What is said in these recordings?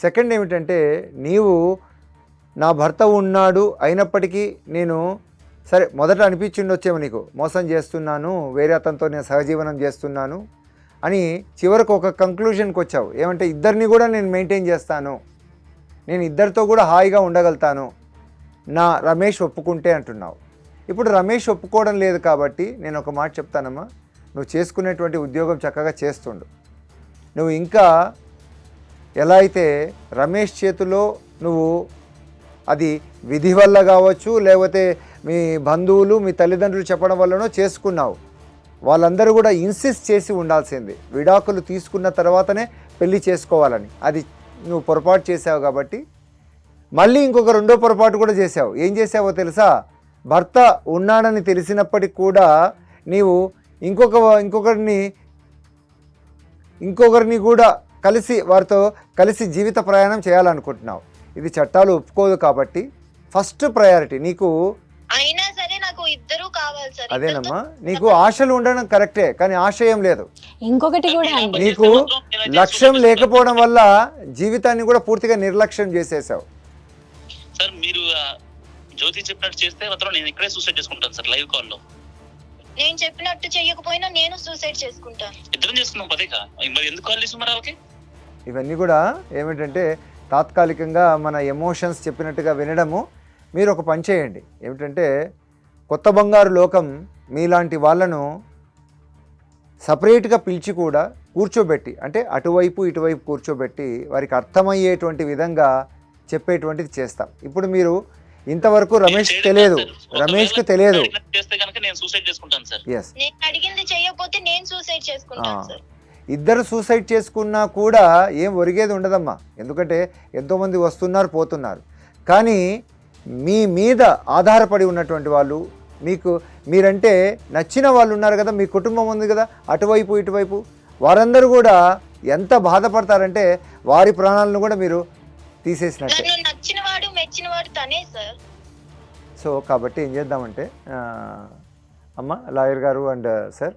Second ఏమిటంటే నీవు నా భర్త ఉన్నాడు అయినప్పటికీ నేను సరే మొదట అనిపించిండొచ్చేమో నీకు మోసం చేస్తున్నాను వేరే అతనితో నేను సహజీవనం చేస్తున్నాను అని చివరకు ఒక కంక్లూషన్కి వచ్చావు ఏమంటే ఇద్దరిని కూడా నేను మెయింటైన్ చేస్తాను. నేను ఇద్దరితో కూడా హాయిగా ఉండగలుగుతాను. నా రమేష్ ఒప్పుకుంటే అంటున్నావు. ఇప్పుడు రమేష్ ఒప్పుకోవడం లేదు కాబట్టి నేను ఒక మాట చెప్తానమ్మా. నువ్వు చేసుకునేటువంటి ఉద్యోగం చక్కగా చేస్తుండు. నువ్వు ఇంకా ఎలా అయితే రమేష్ చేతిలో నువ్వు అది విధి వల్ల కావచ్చు లేకపోతే మీ బంధువులు మీ తల్లిదండ్రులు చెప్పడం వల్లనో చేసుకున్నావు. వాళ్ళందరూ కూడా ఇన్సిస్ట్ చేసి ఉండాల్సింది. విడాకులు తీసుకున్న తర్వాతనే పెళ్ళి చేసుకోవాలని. అది నువ్వు పొరపాటు చేసావు కాబట్టి. మళ్ళీ ఇంకొక రెండో పొరపాటు కూడా చేసావు ఏం చేసావో తెలుసా? భర్త ఉన్నాడని తెలిసినప్పటికి కూడా నీవు ఇంకొక ఇంకొకరిని ఇంకొకరిని కూడా కలిసి వారితో కలిసి జీవిత ప్రయాణం చేయాలనుకుంటున్నావు. ఇది చట్టాలు ఒప్పుకోదు కాబట్టి ఫస్ట్ ప్రయారిటీ నీకు అయినా సరే నాకు ఇద్దరు కావాలి సార్. అదేనమ్మా నీకు ఆశలు ఉండడం కరెక్టే కానీ ఆశయం లేదు. ఇంకొకటి కూడా అండి. నీకు లక్ష్యం లేకపోవడం వల్ల జీవితాన్ని కూడా పూర్తిగా నిర్లక్ష్యం చేసేసావు. సార్ మీరు జ్యోతి చెప్పినట్టు చేస్తే మాత్రం నేను ఇక్కడే సూసైడ్ చేసుకుంటాను సార్ లైవ్ కాల్లో. నేను చెప్పినట్టు చెయ్యకపోయినా నేను సూసైడ్ చేసుకుంటాను. ఇద్దరం చేసుకున్నాం మరి ఎందుకు కాల్ చేసి మరి వాళ్ళకి ఇవన్నీ కూడా ఏమిటంటే తాత్కాలికంగా మన ఎమోషన్స్ చెప్పినట్టుగా వినడము. మీరు ఒక పని చేయండి. ఏమిటంటే కొత్త బంగారు లోకం మీలాంటి వాళ్ళను సపరేట్గా పిలిచి కూడా కూర్చోబెట్టి అంటే అటువైపు ఇటువైపు కూర్చోబెట్టి వారికి అర్థమయ్యేటువంటి విధంగా చెప్పేటువంటిది చేస్తాం. ఇప్పుడు మీరు ఇంతవరకు రమేష్ తెలియదు. రమేష్కి ఒకవేళ తెలియదు. అడిగినట్టు చేస్తే కనుక నేను సూసైడ్ చేసుకుంటాను సార్. ఎస్ ఇద్దరు సూసైడ్ చేసుకున్నా కూడా ఏం ఒరిగేది ఉండదమ్మా. ఎందుకంటే ఎంతోమంది వస్తున్నారు పోతున్నారు. కానీ మీ మీద ఆధారపడి ఉన్నటువంటి వాళ్ళు మీకు మీరంటే నచ్చిన వాళ్ళు ఉన్నారు కదా మీ కుటుంబం ఉంది కదా అటువైపు ఇటువైపు. వారందరూ కూడా ఎంత బాధపడతారంటే వారి ప్రాణాలను కూడా మీరు తీసేసినట్టే. సో కాబట్టి ఏం చేద్దామంటే అమ్మ లాయర్ గారు అండ్ సార్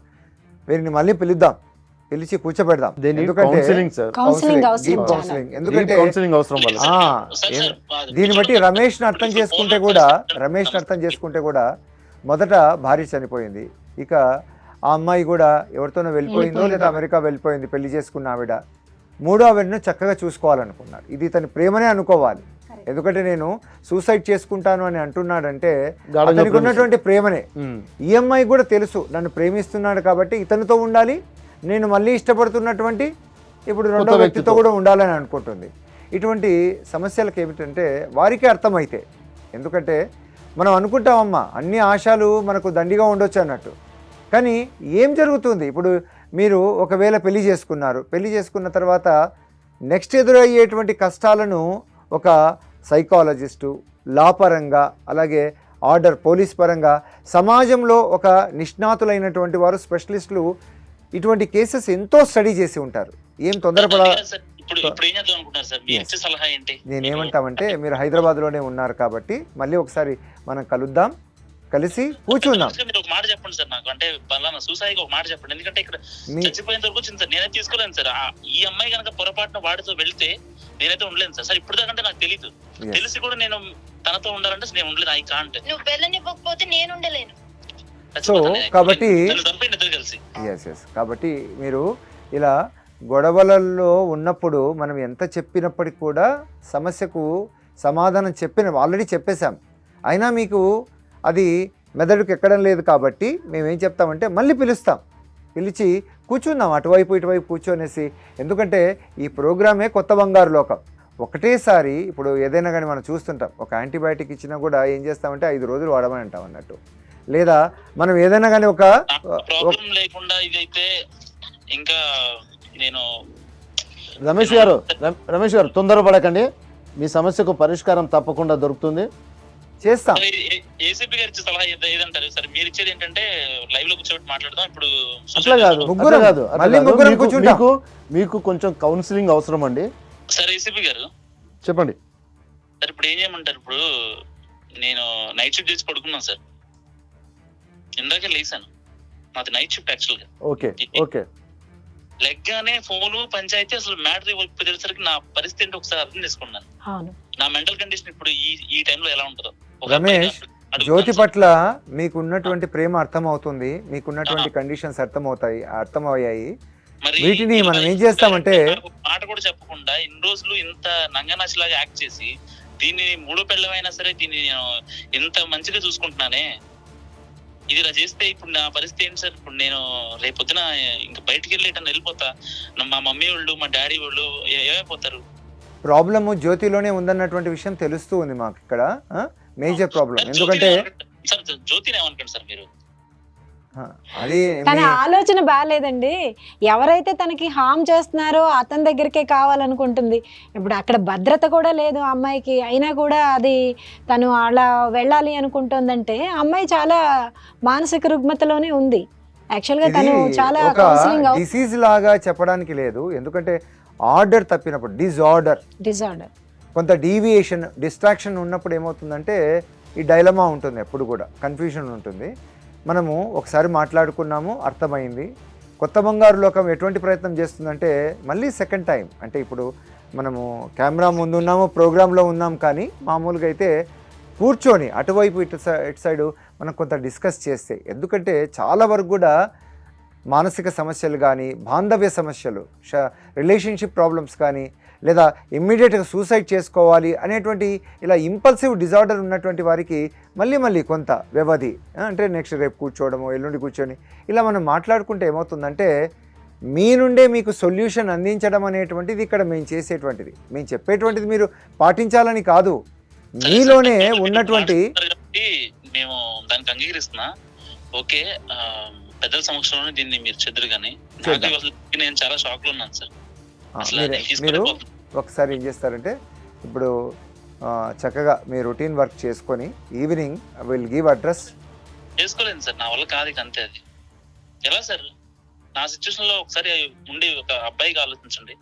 వీరిని మళ్ళీ పిలుద్దాం. పిలిచి కూర్చోబెడదాం. దీని ఎందుకంటే కౌన్సిలింగ్ సార్ కౌన్సిలింగ్ అవసరం డీప్ చాలా. కౌన్సిలింగ్ ఎందుకంటే కౌన్సిలింగ్ అవసరం వల్ల ఆ, సార్, ఏం- సార్, అది దీన్ని బట్టి రమేష్ని అర్థం చేసుకుంటే కూడా. రమేష్ని అర్థం చేసుకుంటే కూడా మొదట భార్య చనిపోయింది. ఇక ఆ అమ్మాయి కూడా ఎవరితోనో వెళ్ళిపోయిందో లేదా అమెరికా వెళ్ళిపోయింది పెళ్ళి చేసుకున్న ఆవిడ. మూడో ఆవిడను చక్కగా చూసుకోవాలనుకున్నాడు. ఇది తన ప్రేమనే అనుకోవాలి. ఎందుకంటే నేను సూసైడ్ చేసుకుంటాను అని అంటున్నాడంటే అతనికి. ఉన్నటువంటి ప్రేమనే. ఉమ్. ఈ అమ్మాయి కూడా తెలుసు నన్ను ప్రేమిస్తున్నాడు కాబట్టి ఇతనితో ఉండాలి నేను మళ్ళీ ఇష్టపడుతున్నటువంటి ఇప్పుడు రెండో కొత్త వ్యక్తితో వ్యక్తితో. కూడా ఉండాలని అనుకుంటుంది. ఇటువంటి సమస్యలకు ఏమిటంటే వారికి అర్థమైతే. ఎందుకంటే మనం అనుకుంటామమ్మా అన్ని ఆశలు మనకు దండిగా ఉండొచ్చు అన్నట్టు. కానీ ఏం జరుగుతుంది? ఇప్పుడు మీరు ఒకవేళ పెళ్ళి చేసుకున్నారు. పెళ్ళి చేసుకున్న తర్వాత నెక్స్ట్ ఎదురయ్యేటువంటి కష్టాలను ఒక సైకాలజిస్టు లా పరంగా అలాగే ఆర్డర్ పోలీస్ పరంగా సమాజంలో ఒక నిష్ణాతులైనటువంటి వారు స్పెషలిస్టులు ఇటువంటి కేసెస్ ఎంతో స్టడీ చేసి ఉంటారు. ఏం తొందరపడ సార్, ఇప్పుడు ఇప్పుడు ఏం చేద్దాం అనుకుంటున్నారు సార్? మీరు Yes. ఇచ్చే సలహా ఏంటి? నేనేమంటామంటే మీరు హైదరాబాద్లోనే ఉన్నారు కాబట్టి మళ్ళీ ఒకసారి మనం కలుద్దాం కలిసి కూర్చుందాం. మీరు ఒక మాట చెప్పండి సార్ నాకు. అంటే పలానా సూసైడ్ ఒక మాట చెప్పండి. ఎందుకంటే ఇక్కడ చచ్చిపోయేంత వరకు వచ్చింది సార్. నేనే తీసుకోలేను సార్. ఆ- ఈ అమ్మాయి కనుక పొరపాటున వాడితో వెళ్తే నేనైతే ఉండలేను సార్. సార్ ఇప్పుడు దాకంటే నాకు తెలియదు. తెలిసి కూడా నేను తనతో ఉండాలంటే నేను ఉండలేదు ఐ కాంట్ నువ్వు వెళ్ళనివ్వకపోతే నేను ఉండలేను. కాబట్టి- ఇద్దరు కలిసి. ఎస్ ఎస్ కాబట్టి మీరు ఇలా గొడవలలో ఉన్నప్పుడు మనం ఎంత చెప్పినప్పటికి కూడా సమస్యకు సమాధానం చెప్పిన ఆల్రెడీ చెప్పేశాం. అయినా మీకు అది మెదడుకు ఎక్కడం లేదు కాబట్టి మేము ఏం చెప్తామంటే మళ్ళీ పిలుస్తాం. పిలిచి కూర్చుందాం అటువైపు ఇటువైపు కూర్చొనేసి. ఎందుకంటే ఈ ప్రోగ్రామే కొత్త బంగారు లోకం. ఒకటేసారి ఇప్పుడు ఏదైనా కానీ మనం చూస్తుంటాం. ఒక యాంటీబయాటిక్ ఇచ్చినా కూడా ఏం చేస్తామంటే ఐదు రోజులు వాడమని అంటాం అన్నట్టు. లేదా మనం ఏదైనా కానీ ఒక లేకుండా ఇదైతే ఇంకా నేను రమేష్ గారు రమ్- రమేష్ గారు తొందరపడకండి. మీ సమస్యకు పరిష్కారం తప్పకుండా దొరుకుతుంది. చేస్తాం. ఏసీపీ గారు ఇచ్చే సలహా ఏద- ఏదంటారు? సార్ మీరు ఇచ్చేది ఏంటంటే లైవ్లో కూర్చోబెట్టి మాట్లాడదాం. ఇప్పుడు అట్లా కాదు ముగ్గురం. కాదు. మీకు మీకు కొంచెం కౌన్సిలింగ్ అవసరం అండి. సార్ ఏసీపీ గారు. చెప్పండి. సార్ ఇప్పుడు ఏం చేయమంటారు? ఇప్పుడు నేను నైట్ షిఫ్ట్ చేసి పడుకున్నాను సార్. ఇందాకే లేసాను. నాది నైట్ షిఫ్ట్ యాక్చువల్గా. Okay okay. లెగ్గానే ఫోను పంచాయతీ అసలు మ్యాటర్ తెలిసరికి నా పరిస్థితి ఏంటో ఒకసారి అర్థం చేసుకున్నాను అవును. నా మెంటల్ కండిషన్ ఇప్పుడు ఈ ఈ టైంలో ఎలా ఉంటుందో. ఒక రమేష్, జ్యోతి. పట్ల మీకున్నటువంటి ప్రేమ అర్థమవుతుంది మీకున్నటువంటి కండిషన్స్ అర్థమవుతాయి అర్థమయ్యాయి. మరి వీటిని మనం ఏం చేస్తామంటే- మాట కూడా చెప్పకుండా ఇన్ని రోజులు ఇంత నంగనాచిలాగా యాక్ట్ చేసి దీన్ని మూడో పెళ్ళమైనా సరే దీన్ని నేను ఇంత మంచిగా చూసుకుంటున్నానే. ఇది ఇలా చేస్తే ఇప్పుడు నా పరిస్థితి ఏంటి సార్? ఇప్పుడు నేను రేపొద్దున ఇంకా బయటికి వెళ్ళి ఇటన్నా వెళ్ళిపోతా మా మమ్మీ వాళ్ళు మా డాడీ వాళ్ళు ఏమైపోతారు ప్రాబ్లము జ్యోతిలోనే ఉందన్నటువంటి విషయం తెలుస్తూ ఉంది మాకు ఇక్కడ మేజర్ ప్రాబ్లం ఎందుకంటే సార్ జ్యోతిని ఏమనుకోండి సార్ మీరు? అది తన ఆలోచన బాగాలేదండి ఎవరైతే తనకి హామ్ చేస్తున్నారో అతని దగ్గరికే కావాలనుకుంటుంది. ఇప్పుడు అక్కడ భద్రత కూడా లేదు అమ్మాయికి. అయినా కూడా అది తను అలా వెళ్ళాలి అనుకుంటుందంటే అమ్మాయి చాలా మానసిక రుగ్మతలోనే ఉంది. యాక్చువల్గా తను చాలా కౌన్సిలింగ్ డిసీజ్ లాగా చెప్పడానికి లేదు. ఎందుకంటే ఆర్డర్ తప్పినప్పుడు డిజార్డర్ డిజార్డర్ కొంత డీవియేషన్ డిస్ట్రాక్షన్ ఉన్నప్పుడు ఏమవుతుందంటే ఈ డైలమా ఉంటుంది ఎప్పుడు కూడా. కన్ఫ్యూజన్ ఉంటుంది. మనము ఒకసారి మాట్లాడుకున్నాము అర్థమైంది. కొత్త బంగారు లోకం ఎటువంటి ప్రయత్నం చేస్తుందంటే మళ్ళీ సెకండ్ టైం అంటే ఇప్పుడు మనము కెమెరా ముందు ఉన్నాము ప్రోగ్రాంలో ఉన్నాం కానీ మామూలుగా అయితే కూర్చొని అటువైపు ఇటు సై- ఇటు సైడు మనం కొంత డిస్కస్ చేస్తే ఎందుకంటే చాలా వరకు కూడా మానసిక సమస్యలు కానీ బాంధవ్య సమస్యలు ష రిలేషన్షిప్ ప్రాబ్లమ్స్ కానీ లేదా ఇమ్మీడియట్గా సూసైడ్ చేసుకోవాలి అనేటువంటి ఇలా ఇంపల్సివ్ డిజార్డర్ ఉన్నటువంటి వారికి మళ్ళీ మళ్ళీ కొంత వ్యవధి. అంటే నెక్స్ట్ రేపు కూర్చోవడము ఎల్లుండి కూర్చొని ఇలా మనం మాట్లాడుకుంటే ఏమవుతుందంటే మీ నుండే మీకు సొల్యూషన్ అందించడం అనేటువంటిది ఇక్కడ మేము చేసేటువంటిది. మేము చెప్పేటువంటిది మీరు పాటించాలని కాదు. మీలోనే ఉన్నటువంటి మేము దానికి అంగీకరిస్తున్నా. ఓకే పెద్దల సమక్షంలో దీన్ని మీరు. అసలు నేను చాలా షాక్లో ఉన్నాను సార్ మీరే ఒకసారి ఏం చేస్తారంటే ఇప్పుడు చక్కగా మీ రొటీన్ వర్క్ చేసుకొని ఈవినింగ్ విల్ గివ్ అడ్రస్ చేసుకోలేను సార్ నా వల్ల కాదు అంతే అది. ఎలా సార్? నా సిచ్యువేషన్లో ఒకసారి ఉండి ఒక అబ్బాయికి ఆలోచించండి.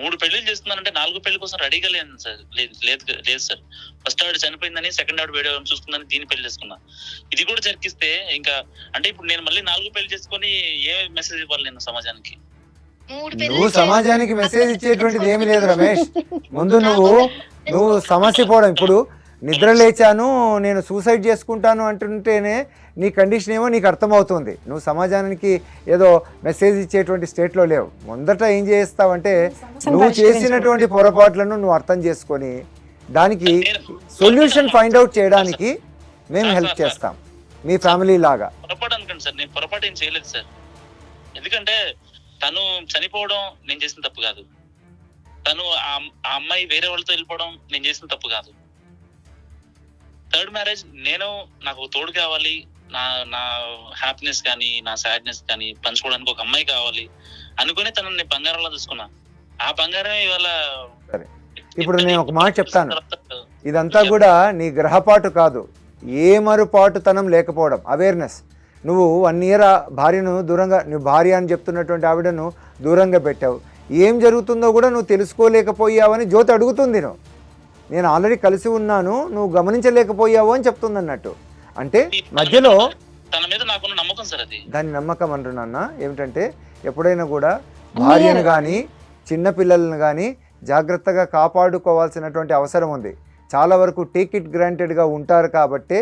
మూడు పెళ్ళిళ్ళు చేస్తున్నానంటే నాలుగు పెళ్ళి కోసం రెడీగా లేను సార్ లేదు లేదు లేదు సార్. ఫస్ట్ ఆవిడ చనిపోయిందని సెకండ్ ఆవిడ వేరే చూసుకుందని దీన్ని పెళ్ళి చేసుకున్నా. ఇది కూడా జరిగిస్తే ఇంకా అంటే ఇప్పుడు నేను మళ్ళీ నాలుగు పెళ్ళి చేసుకొని ఏ మెసేజ్ ఇవ్వాలి నేను సమాజానికి? నువ్వు సమాజానికి మెసేజ్ ఇచ్చేటువంటిది ఏమీ లేదు రమేష్. ముందు నువ్వు నువ్వు సమస్య పోవడం. ఇప్పుడు నిద్ర లేచాను నేను సూసైడ్ చేసుకుంటాను అంటుంటేనే నీ కండిషన్ ఏమో నీకు అర్థమవుతుంది. నువ్వు సమాజానికి ఏదో మెసేజ్ ఇచ్చేటువంటి స్టేట్లో లేవు. ముందట ఏం చేస్తావంటే నువ్వు చేసినటువంటి పొరపాట్లను నువ్వు అర్థం చేసుకొని దానికి సొల్యూషన్ ఫైండ్ అవుట్ చేయడానికి మేము హెల్ప్ చేస్తాం. మీ ఫ్యామిలీ లాగా. పొరపాటు అనుకోండి సార్ నేను పొరపాటు ఏం చేయలేదు సార్. ఎందుకంటే తను చనిపోవడం నేను చేసిన తప్పు కాదు. తను ఆ అమ్మాయి వేరే వాళ్ళతో వెళ్ళిపోవడం నేను చేసిన తప్పు కాదు. థర్డ్ మ్యారేజ్ నేను నాకు తోడు కావాలి నా నా హ్యాపీనెస్ కానీ నా సాడ్నెస్ కానీ పంచుకోవడానికి ఒక అమ్మాయి కావాలి అనుకుని తనని నేను బంగారంలో చూసుకున్నా. ఆ బంగారం ఇవాళ. ఇప్పుడు నేను ఒక మాట చెప్తాను. ఇదంతా కూడా నీ గ్రహపాటు కాదు. ఏ మరుపాటుతనం లేకపోవడం అవేర్నెస్ నువ్వు వన్ ఇయర్ ఆ భార్యను దూరంగా నువ్వు భార్య అని చెప్తున్నటువంటి ఆవిడను దూరంగా పెట్టావు. ఏం జరుగుతుందో కూడా నువ్వు తెలుసుకోలేకపోయావని జ్యోతి అడుగుతుంది నువ్వు. నేను ఆల్రెడీ కలిసి ఉన్నాను నువ్వు గమనించలేకపోయావు అని చెప్తుంది అన్నట్టు అంటే మధ్యలో తన మీద నాకున్న నమ్మకం సార్ అది. దాని నమ్మకం అంటున్నాన్న ఏమిటంటే ఎప్పుడైనా కూడా భార్యను కానీ చిన్న పిల్లలను కానీ జాగ్రత్తగా కాపాడుకోవాల్సినటువంటి అవసరం ఉంది. చాలా వరకు టేక్ ఇట్ గ్రాంటెడ్గా ఉంటారు కాబట్టే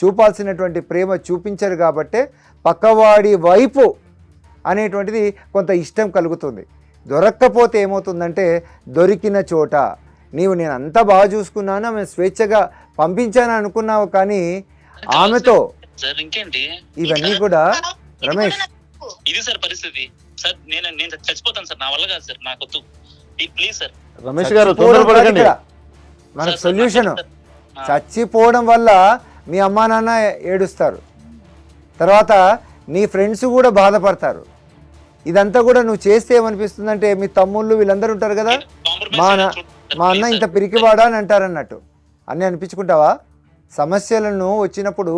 చూపాల్సినటువంటి ప్రేమ చూపించరు కాబట్టే పక్కవాడి వైపు అనేటువంటిది కొంత ఇష్టం కలుగుతుంది. దొరక్కపోతే ఏమవుతుందంటే దొరికిన చోట. నీవు నేను అంతా బాగా చూసుకున్నాను? ఆమె స్వేచ్ఛగా పంపించాను అనుకున్నావు కానీ ఆమెతో సార్ ఇంకేంటి? ఇవన్నీ కూడా రమేష్. ఇది సార్ పరిస్థితి. సార్ నేను నేను చచ్చిపోతాను సార్. నా వల్ల కాదు సార్ నాకు వద్దు. Please sir. రమేష్ గారు. మనకు సొల్యూషన్. చచ్చిపోవడం వల్ల మీ అమ్మా నాన్న ఏడుస్తారు. తర్వాత నీ ఫ్రెండ్స్ కూడా బాధపడతారు. ఇదంతా కూడా నువ్వు చేస్తే ఏమనిపిస్తుందంటే మీ తమ్ముళ్ళు వీళ్ళందరూ ఉంటారు కదా? మా అన్న మా అన్న ఇంత పిరికివాడా అని అంటారు అన్నట్టు అన్నీ అనిపించుకుంటావా? సమస్యలను వచ్చినప్పుడు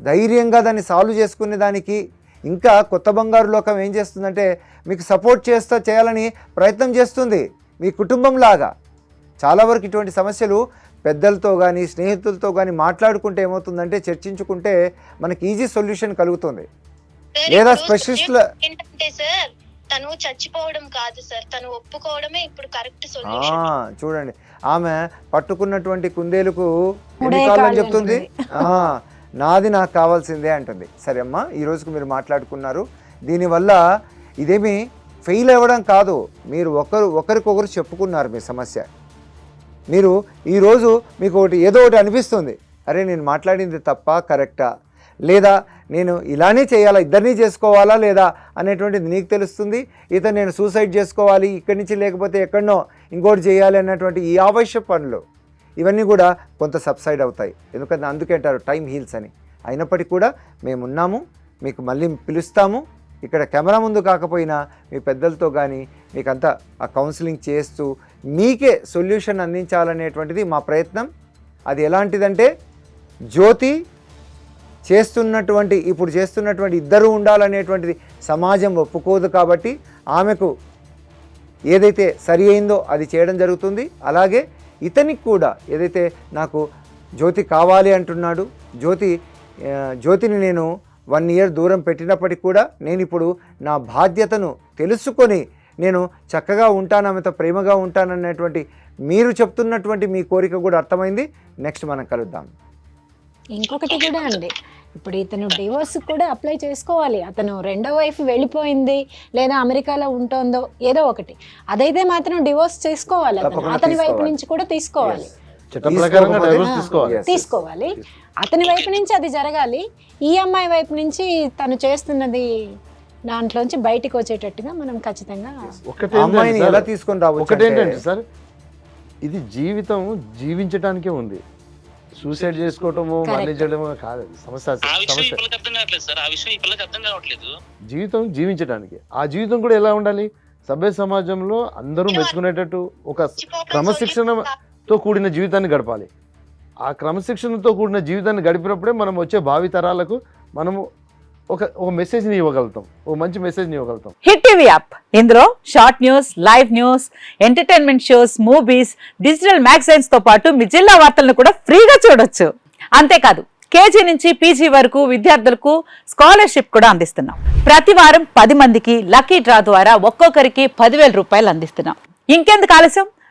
ధైర్యంగా దాన్ని సాల్వ్ చేసుకునే దానికి ఇంకా కొత్త బంగారు లోకం ఏం చేస్తుందంటే మీకు సపోర్ట్ చేస్తా చేయాలని ప్రయత్నం చేస్తుంది మీ కుటుంబం లాగా. చాలా వరకు ఇటువంటి సమస్యలు పెద్దలతో కానీ స్నేహితులతో కానీ మాట్లాడుకుంటే ఏమవుతుందంటే చర్చించుకుంటే మనకి ఈజీ సొల్యూషన్ కలుగుతుంది. లేదా స్పెషలిస్ట్ల ఏంటంటే సార్ తను చచ్చిపోవడం కాదు సార్ తను ఒప్పుకోవడమే ఇప్పుడు కరెక్ట్ సొల్యూషన్. చూడండి. ఆమె పట్టుకున్నటువంటి కుందేలుకు ఎన్ని చెప్తుంది? ఆ, నాది నాకు కావాల్సిందే అంటుంది. సరే అమ్మా ఈ రోజుకు మీరు మాట్లాడుకున్నారు. దీనివల్ల ఇదేమి ఫెయిల్ అవ్వడం కాదు. మీరు ఒకరు ఒకరికొకరు చెప్పుకున్నారు మీ సమస్య. మీరు ఈరోజు మీకు ఒకటి ఏదో ఒకటి అనిపిస్తుంది. అరే నేను మాట్లాడింది తప్ప? కరెక్టా? లేదా నేను ఇలానే చేయాలా? ఇద్దరినీ చేసుకోవాలా లేదా? అనేటువంటిది నీకు తెలుస్తుంది. ఇతను నేను సూసైడ్ చేసుకోవాలి ఇక్కడి నుంచి లేకపోతే ఎక్కడనో ఇంకోటి చేయాలి అన్నటువంటి ఈ ఆవశ్య పనులు ఇవన్నీ కూడా కొంత సబ్సైడ్ అవుతాయి. ఎందుకంటే అందుకే అంటారు టైం హీల్స్ అని. అయినప్పటికీ కూడా మేము ఉన్నాము మీకు మళ్ళీ పిలుస్తాము. ఇక్కడ కెమెరా ముందు కాకపోయినా మీ పెద్దలతో కానీ మీకంతా ఆ కౌన్సిలింగ్ చేస్తూ మీకే సొల్యూషన్ అందించాలనేటువంటిది మా ప్రయత్నం. అది ఎలాంటిదంటే జ్యోతి చేస్తున్నటువంటి ఇప్పుడు చేస్తున్నటువంటి ఇద్దరు ఉండాలనేటువంటిది సమాజం ఒప్పుకోదు కాబట్టి ఆమెకు ఏదైతే సరి అయిందో అది చేయడం జరుగుతుంది. అలాగే ఇతనికి కూడా ఏదైతే నాకు జ్యోతి కావాలి అంటున్నాడు జ్యోతి జ్యోతిని నేను వన్ ఇయర్ దూరం పెట్టినప్పటికి కూడా నేను ఇప్పుడు నా బాధ్యతను తెలుసుకొని నేను చక్కగా ఉంటాను ఆమెతో ప్రేమగా ఉంటాననేటువంటి మీరు చెప్తున్నటువంటి మీ కోరిక కూడా అర్థమైంది. నెక్స్ట్ మనం కలుద్దాం. ఇంకొకటి కూడా అండి. ఇప్పుడు ఇతను డివోర్స్ కూడా అప్లై చేసుకోవాలి. అతను రెండో వైఫ్ వెళ్ళిపోయింది లేదా అమెరికాలో ఉంటుందో ఏదో ఒకటి. అదైతే మాత్రం డివోర్స్ చేసుకోవాలి అతను. వైపు. నుంచి కూడా తీసుకోవాలి. తీసుకోవాలి. అతని వైపు నుంచి అది జరగాలి. ఈ అమ్మాయి వైపు నుంచి తను చేస్తున్నది దాంట్లోంచి బయటికి వచ్చేటట్టుగా మనం ఖచ్చితంగా ఎలా తీసుకొని రావచ్చు ఒకటి అంటే- ఏంటంటే సార్? ఇది జీవితం జీవించడానికే ఉంది. సూసైడ్ చేసుకోవటము Correct. మరణించడము కాదు. సమస్య జీవితం జీవించడానికి ఆ జీవితం కూడా ఎలా ఉండాలి? సభ్య సమాజంలో అందరూ మెచ్చుకునేటట్టు ఒక తో కూడిన జీవితాన్ని గడపాలి. ఆ క్రమశిక్షణతో కూడిన జీవితాన్ని గడిపినప్పుడే మనం వచ్చే భావితరాలకు మనము ఒక ఒక మెసేజ్ని ఇవ్వగలుగుతాం. ఒక మంచి మెసేజ్ని ఇవ్వగలుగుతాం. హిట్ టీవీ యాప్ ఇందులో short news live news entertainment shows movies digital మ్యాగజైన్స్తో పాటు మీ జిల్లా వార్తలను కూడా ఫ్రీగా చూడొచ్చు. అంతేకాదు కేజీ నుంచి పీజీ వరకు విద్యార్థులకు స్కాలర్షిప్ కూడా అందిస్తున్నాం. ప్రతి వారం పది మందికి లక్కీ డ్రా ద్వారా ఒక్కొక్కరికి పదివేల రూపాయలు అందిస్తున్నాం. ఇంకెందుకు ఆలస్యం?